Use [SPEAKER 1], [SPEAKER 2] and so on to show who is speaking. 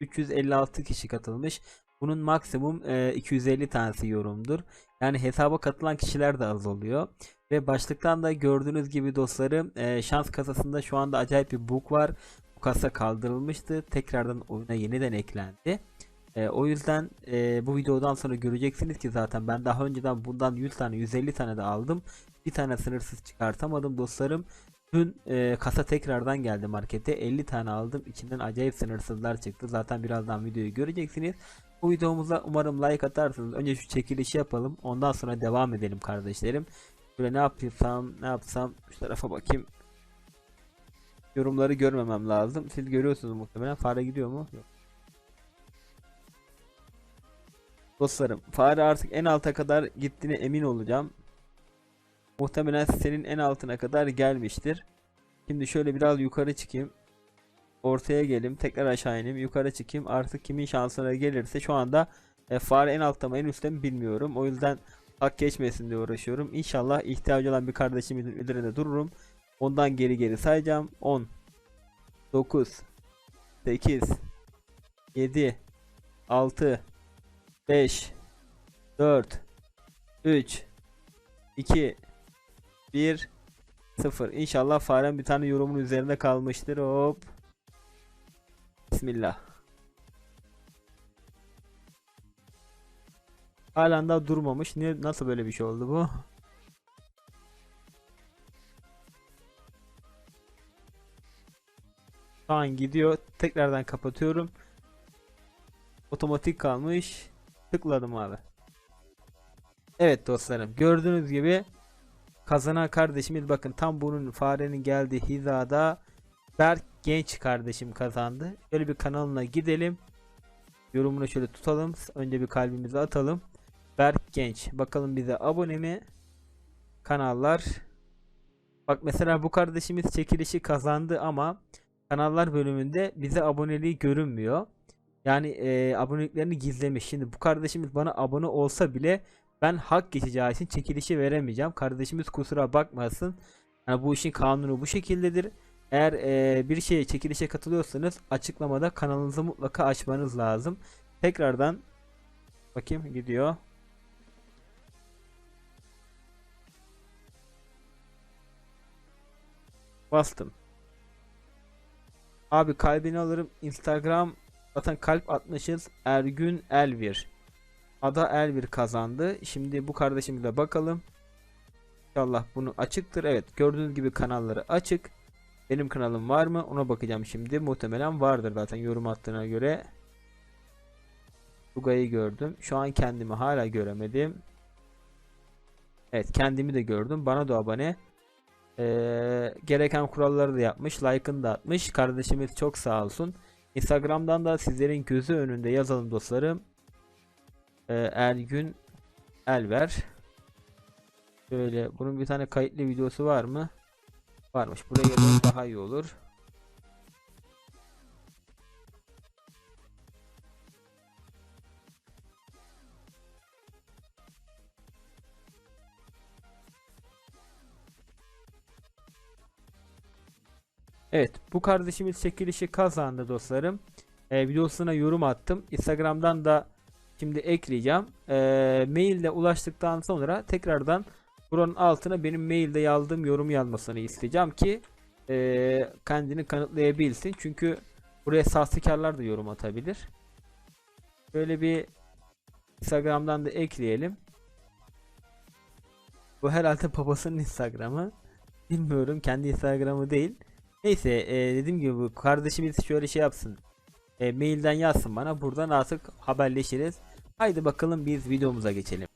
[SPEAKER 1] 356 kişi katılmış. Bunun maksimum e, 250 tanesi yorumdur. Yani hesaba katılan kişiler de az oluyor. Ve başlıktan da gördüğünüz gibi dostlarım e, şans kasasında şu anda acayip bir bug var. Bu kasa kaldırılmıştı. Tekrardan oyuna yeniden eklendi. E, o yüzden e, bu videodan sonra göreceksiniz ki zaten ben daha önceden bundan 100 tane 150 tane de aldım. Bir tane sınırsız çıkartamadım dostlarım. Dün e, kasa tekrardan geldi markete 50 tane aldım. İçinden acayip sınırsızlar çıktı. Zaten birazdan videoyu göreceksiniz. Bu videomuza umarım like atarsınız. Önce şu çekilişi yapalım. Ondan sonra devam edelim kardeşlerim. Böyle ne yapsam ne yapsam şu tarafa bakayım. Yorumları görmemem lazım. Siz görüyorsunuz muhtemelen. Fare gidiyor mu? Yok. Dostlarım fare artık en alta kadar gittiğine emin olacağım. Muhtemelen senin en altına kadar gelmiştir. Şimdi şöyle biraz yukarı çıkayım. Ortaya gelim. Tekrar aşağı ineyim. Yukarı çıkayım. Artık kimin şansına gelirse şu anda e, fare en altta mı en üstte mi bilmiyorum. O yüzden hak geçmesin diye uğraşıyorum. İnşallah ihtiyacı olan bir kardeşimizin üzerinde dururum. Ondan geri geri sayacağım. 10 9 8 7 6 5 4 3 2 1 0 İnşallah farem bir tane yorumun üzerinde kalmıştır. Hop. Bismillah. Halen daha durmamış. Niye nasıl böyle bir şey oldu bu? Şu an gidiyor. Tekrardan kapatıyorum. Otomatik kalmış. Tıkladım abi. Evet dostlarım. Gördüğünüz gibi kazanan kardeşimiz bakın tam bunun farenin geldiği hizada Berk Genç kardeşim kazandı. Şöyle bir kanalına gidelim. Yorumunu şöyle tutalım. Önce bir kalbimizi atalım. Berk Genç. Bakalım bize abone mi? Kanallar. Bak mesela bu kardeşimiz çekilişi kazandı ama kanallar bölümünde bize aboneliği görünmüyor. Yani e, aboneliklerini gizlemiş. Şimdi bu kardeşimiz bana abone olsa bile ben hak geçeceği için çekilişi veremeyeceğim. Kardeşimiz kusura bakmasın. Yani bu işin kanunu bu şekildedir. Eğer e, bir şeye çekilişe katılıyorsanız açıklamada kanalınızı mutlaka açmanız lazım. Tekrardan bakayım gidiyor. Bastım. Abi kalbini alırım. Instagram zaten kalp atmışız. Ergün Elvir. Ada Elvir kazandı. Şimdi bu kardeşimize bakalım. İnşallah bunu açıktır. Evet gördüğünüz gibi kanalları açık. Benim kanalım var mı? Ona bakacağım şimdi. Muhtemelen vardır zaten yorum attığına göre. Tugay'ı gördüm. Şu an kendimi hala göremedim. Evet kendimi de gördüm. Bana da abone. Ee, gereken kuralları da yapmış. Like'ını da atmış. Kardeşimiz çok sağ olsun. Instagram'dan da sizlerin gözü önünde yazalım dostlarım. Ee, Ergün Elver. Şöyle bunun bir tane kayıtlı videosu var mı? Varmış. Buraya gelelim daha iyi olur. Evet bu kardeşimiz çekilişi kazandı dostlarım. Ee, videosuna yorum attım. Instagram'dan da şimdi ekleyeceğim. Ee, maille ulaştıktan sonra tekrardan buranın altına benim mailde yazdığım yorum yazmasını isteyeceğim ki ee, kendini kanıtlayabilsin. Çünkü buraya sahtekarlar da yorum atabilir. Böyle bir Instagram'dan da ekleyelim. Bu herhalde babasının Instagram'ı. Bilmiyorum kendi Instagram'ı değil. Neyse e, dediğim gibi kardeşimiz şöyle şey yapsın. E, mailden yazsın bana. Buradan artık haberleşiriz. Haydi bakalım biz videomuza geçelim.